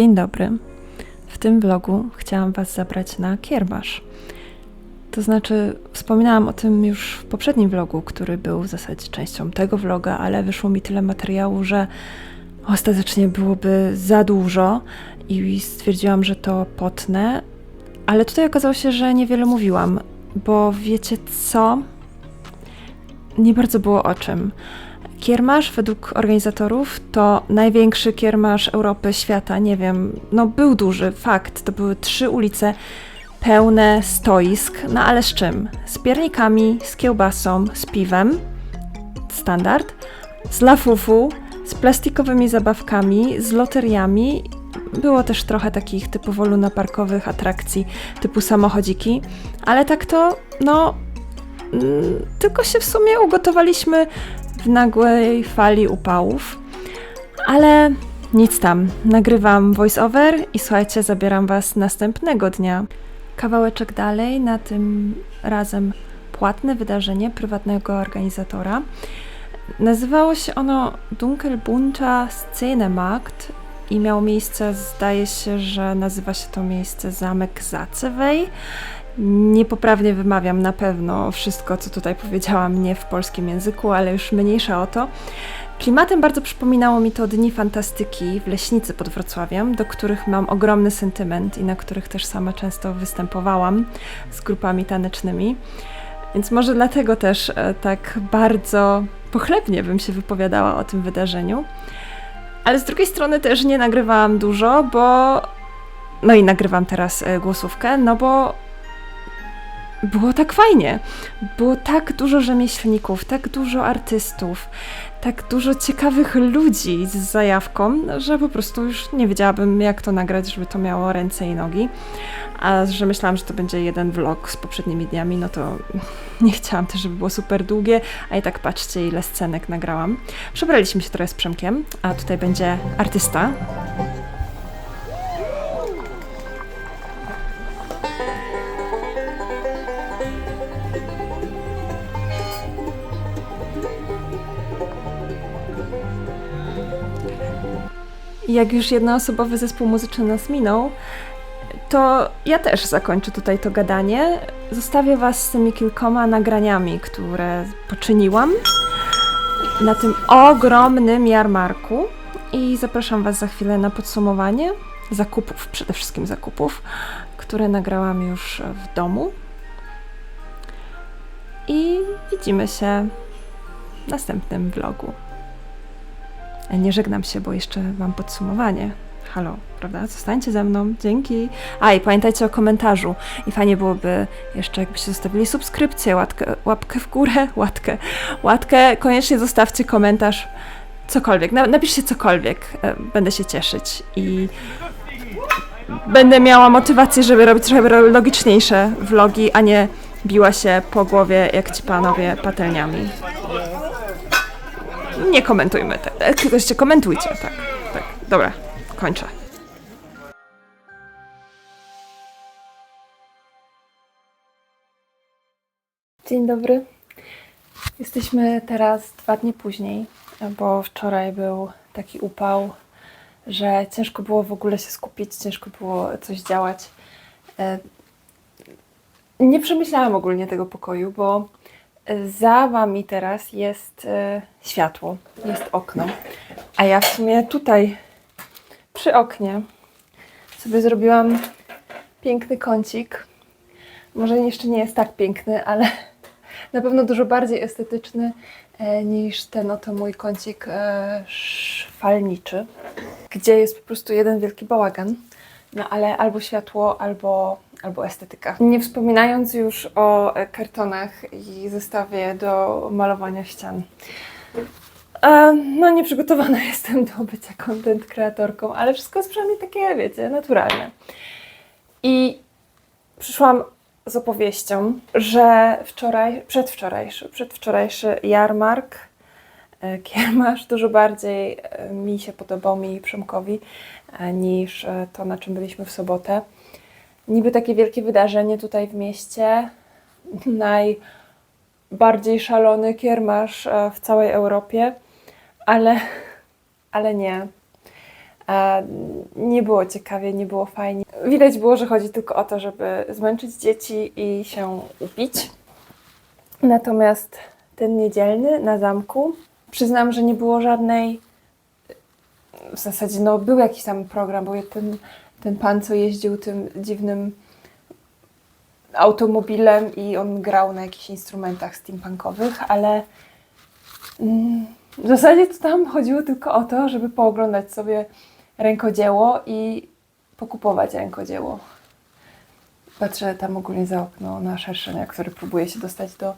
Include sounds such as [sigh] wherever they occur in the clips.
Dzień dobry. W tym vlogu chciałam Was zabrać na kiermasz. To znaczy, wspominałam o tym już w poprzednim vlogu, który był w zasadzie częścią tego vloga, ale wyszło mi tyle materiału, że ostatecznie byłoby za dużo i stwierdziłam, że to potnę. Ale tutaj okazało się, że niewiele mówiłam, bo wiecie co? Nie bardzo było o czym. Kiermasz według organizatorów to największy kiermasz Europy, świata, nie wiem, no był duży, fakt, to były trzy ulice pełne stoisk, no ale z czym? Z piernikami, z kiełbasą, z piwem, standard, z lafufu, z plastikowymi zabawkami, z loteriami. Było też trochę takich typowo lunaparkowych atrakcji typu samochodziki, ale tak to, no, mm, tylko się w sumie ugotowaliśmy w nagłej fali upałów. Ale nic tam. Nagrywam voice-over i słuchajcie, zabieram Was następnego dnia. Kawałeczek dalej, na tym razem płatne wydarzenie prywatnego organizatora. Nazywało się ono Dunkelbunter Szenemarkt i miało miejsce, zdaje się, że nazywa się to miejsce Zamek Zacewej. Niepoprawnie wymawiam na pewno wszystko, co tutaj powiedziałam, nie w polskim języku, ale już mniejsza o to. Klimatem bardzo przypominało mi to Dni Fantastyki w Leśnicy pod Wrocławiem, do których mam ogromny sentyment i na których też sama często występowałam z grupami tanecznymi. Więc może dlatego też e, tak bardzo pochlebnie bym się wypowiadała o tym wydarzeniu. Ale z drugiej strony też nie nagrywałam dużo, bo. No i nagrywam teraz e, głosówkę, no bo było tak fajnie. Było tak dużo rzemieślników, tak dużo artystów, tak dużo ciekawych ludzi z zajawką, że po prostu już nie wiedziałabym, jak to nagrać, żeby to miało ręce i nogi. A że myślałam, że to będzie jeden vlog z poprzednimi dniami, no to [laughs] nie chciałam też, żeby było super długie, a i tak patrzcie, ile scenek nagrałam. Przebraliśmy się trochę z Przemkiem, a tutaj będzie artysta. Jak już jednoosobowy zespół muzyczny nas minął, to ja też zakończę tutaj to gadanie. Zostawię Was z tymi kilkoma nagraniami, które poczyniłam na tym ogromnym jarmarku i zapraszam Was za chwilę na podsumowanie zakupów, przede wszystkim zakupów, które nagrałam już w domu. I widzimy się w następnym vlogu. Nie żegnam się, bo jeszcze mam podsumowanie. Halo, prawda? Zostańcie ze mną. Dzięki. A i pamiętajcie o komentarzu. I fajnie byłoby jeszcze, jakbyście zostawili subskrypcję, łatkę, łapkę w górę, [laughs] łatkę, łatkę. Koniecznie zostawcie komentarz. Cokolwiek. Na, napiszcie cokolwiek. E, Będę się cieszyć. I będę miała motywację, żeby robić trochę logiczniejsze vlogi, a nie biła się po głowie jak ci panowie patelniami. Nie komentujmy tego. Ktoście komentujcie, tak. Tak, dobra, kończę. Dzień dobry. Jesteśmy teraz dwa dni później, bo wczoraj był taki upał, że ciężko było w ogóle się skupić, ciężko było coś działać. E, Nie przemyślałam ogólnie tego pokoju, bo za wami teraz jest e, światło, jest okno. A ja w sumie tutaj przy oknie sobie zrobiłam piękny kącik. Może jeszcze nie jest tak piękny, ale [laughs] na pewno dużo bardziej estetyczny e, niż ten oto mój kącik e, szwalniczy, gdzie jest po prostu jeden wielki bałagan. No ale albo światło, albo, albo estetyka. Nie wspominając już o kartonach i zestawie do malowania ścian. E, no nie przygotowana [laughs] jestem do bycia content kreatorką, ale wszystko jest przynajmniej takie, wiecie, naturalne. I przyszłam z opowieścią, że wczoraj, przedwczorajszy, przedwczorajszy jarmark, kiermasz dużo bardziej e, mi się podobał, mi i Przemkowi, e, niż e, to, na czym byliśmy w sobotę. Niby takie wielkie wydarzenie tutaj w mieście, najbardziej szalony kiermasz e, w całej Europie, ale, ale nie. Nie było ciekawie, nie było fajnie. Widać było, że chodzi tylko o to, żeby zmęczyć dzieci i się upić. Natomiast ten niedzielny na zamku, przyznam, że nie było żadnej. W zasadzie, no, był jakiś tam program, był ten, ten pan, co jeździł tym dziwnym automobilem i on grał na jakichś instrumentach steampunkowych, ale mm, w zasadzie to tam chodziło tylko o to, żeby pooglądać sobie rękodzieło i pokupować rękodzieło. Patrzę tam ogólnie za okno na szerszenia, który próbuje się dostać do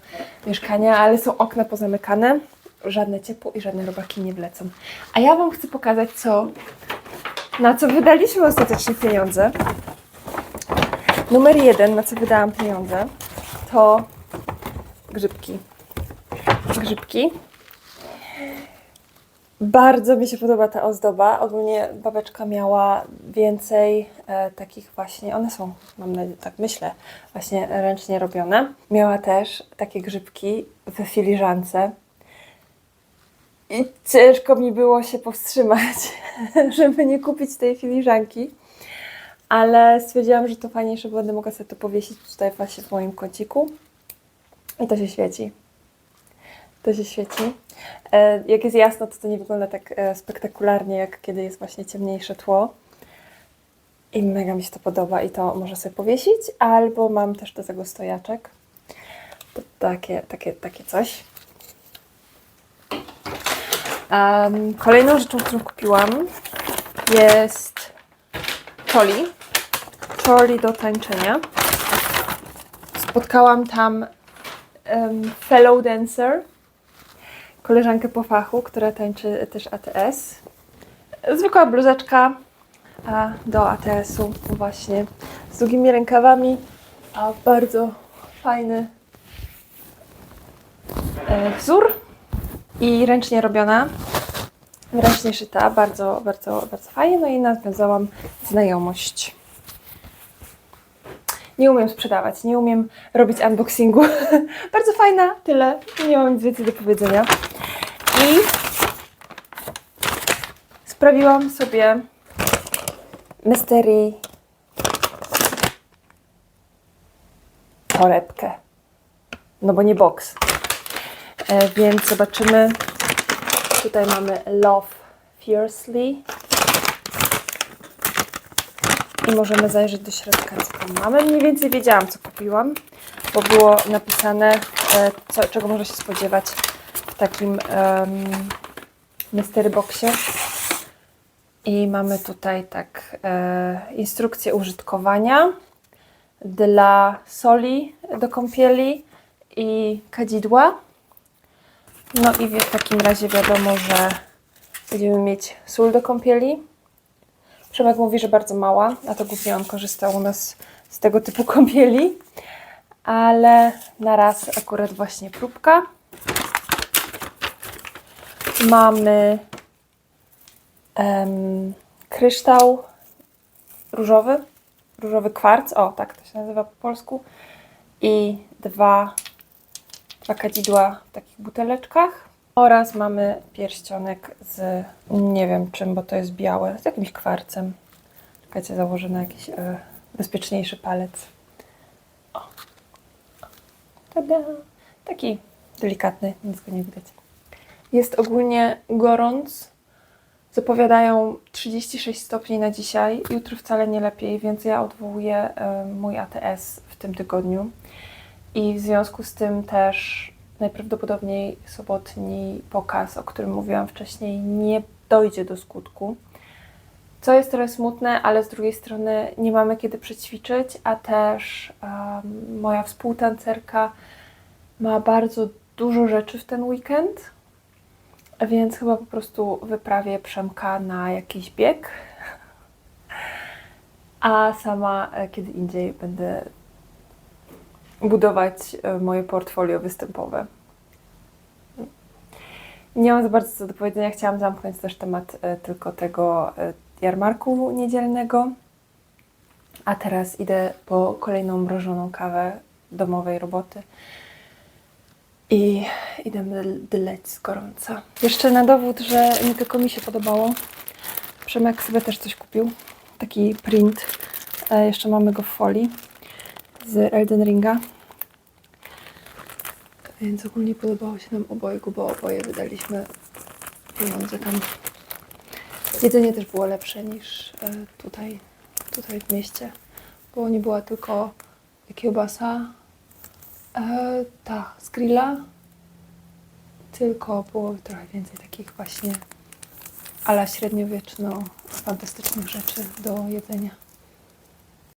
mieszkania, ale są okna pozamykane, żadne ciepło i żadne robaki nie wlecą. A ja Wam chcę pokazać, co, na co wydaliśmy ostatecznie pieniądze. Numer jeden, na co wydałam pieniądze, to grzybki. Grzybki. Bardzo mi się podoba ta ozdoba. Ogólnie babeczka miała więcej e, takich właśnie, one są, mam nadzieję, tak myślę, właśnie ręcznie robione. Miała też takie grzybki we filiżance. I ciężko mi było się powstrzymać, [laughs] żeby nie kupić tej filiżanki. Ale stwierdziłam, że to fajniejsze, bo będę mogła sobie to powiesić tutaj właśnie w moim kąciku. I to się świeci. To się świeci. E, Jak jest jasno, to to nie wygląda tak e, spektakularnie, jak kiedy jest właśnie ciemniejsze tło. I mega mi się to podoba i to można sobie powiesić, albo mam też do tego stojaczek. To takie, takie, takie coś. Em, kolejną rzeczą, którą kupiłam jest Choli. Choli do tańczenia. Spotkałam tam em, fellow dancer, koleżankę po fachu, która tańczy też ATS. Zwykła bluzeczka a, do ATS-u właśnie z długimi rękawami, a bardzo fajny e, wzór i ręcznie robiona, ręcznie szyta, bardzo, bardzo, bardzo fajnie, no i nawiązałam znajomość. Nie umiem sprzedawać, nie umiem robić unboxingu. [laughs] bardzo fajna, tyle, nie mam nic więcej do powiedzenia. I sprawiłam sobie mystery torebkę. No bo nie box. E, więc zobaczymy. Tutaj mamy Love Fiercely. I możemy zajrzeć do środka, co tam mamy. Mniej więcej wiedziałam, co kupiłam, bo było napisane, e, co, czego można się spodziewać w takim um, mystery boxie. I mamy tutaj tak e, instrukcję użytkowania dla soli do kąpieli i kadzidła. No i w takim razie wiadomo, że będziemy mieć sól do kąpieli. Przemek mówi, że bardzo mała, a to głównie on korzystał u nas z tego typu kąpieli. Ale na raz akurat właśnie próbka. Mamy em, kryształ różowy, różowy kwarc, o tak to się nazywa po polsku. I dwa dwa kadzidła w takich buteleczkach. Oraz mamy pierścionek z nie wiem czym, bo to jest białe, z jakimś kwarcem. Czekajcie, założę na jakiś e, bezpieczniejszy palec. O. Tada! Taki delikatny, nic go nie widać. Jest ogólnie gorąc. Zapowiadają 36 stopni na dzisiaj. Jutro wcale nie lepiej, więc ja odwołuję e, mój ATS w tym tygodniu. I w związku z tym też najprawdopodobniej sobotni pokaz, o którym mówiłam wcześniej, nie dojdzie do skutku. Co jest trochę smutne, ale z drugiej strony nie mamy kiedy przećwiczyć, a też um, moja współtancerka ma bardzo dużo rzeczy w ten weekend, więc chyba po prostu wyprawię Przemka na jakiś bieg, [laughs] a sama e, kiedy indziej będę budować e, moje portfolio występowe. Nie mam za bardzo co do powiedzenia. Chciałam zamknąć też temat e, tylko tego e, jarmarku niedzielnego. A teraz idę po kolejną mrożoną kawę domowej roboty. I idę dyleć z gorąca. Jeszcze na dowód, że nie tylko mi się podobało. Przemek sobie też coś kupił. Taki print. Jeszcze mamy go w folii z Elden Ringa. Więc ogólnie podobało się nam obojgu, bo oboje wydaliśmy pieniądze tam. Jedzenie też było lepsze niż e, tutaj, tutaj w mieście, bo nie była tylko kiełbasa, e, ta z grilla, tylko było trochę więcej takich właśnie ala średniowieczno fantastycznych rzeczy do jedzenia.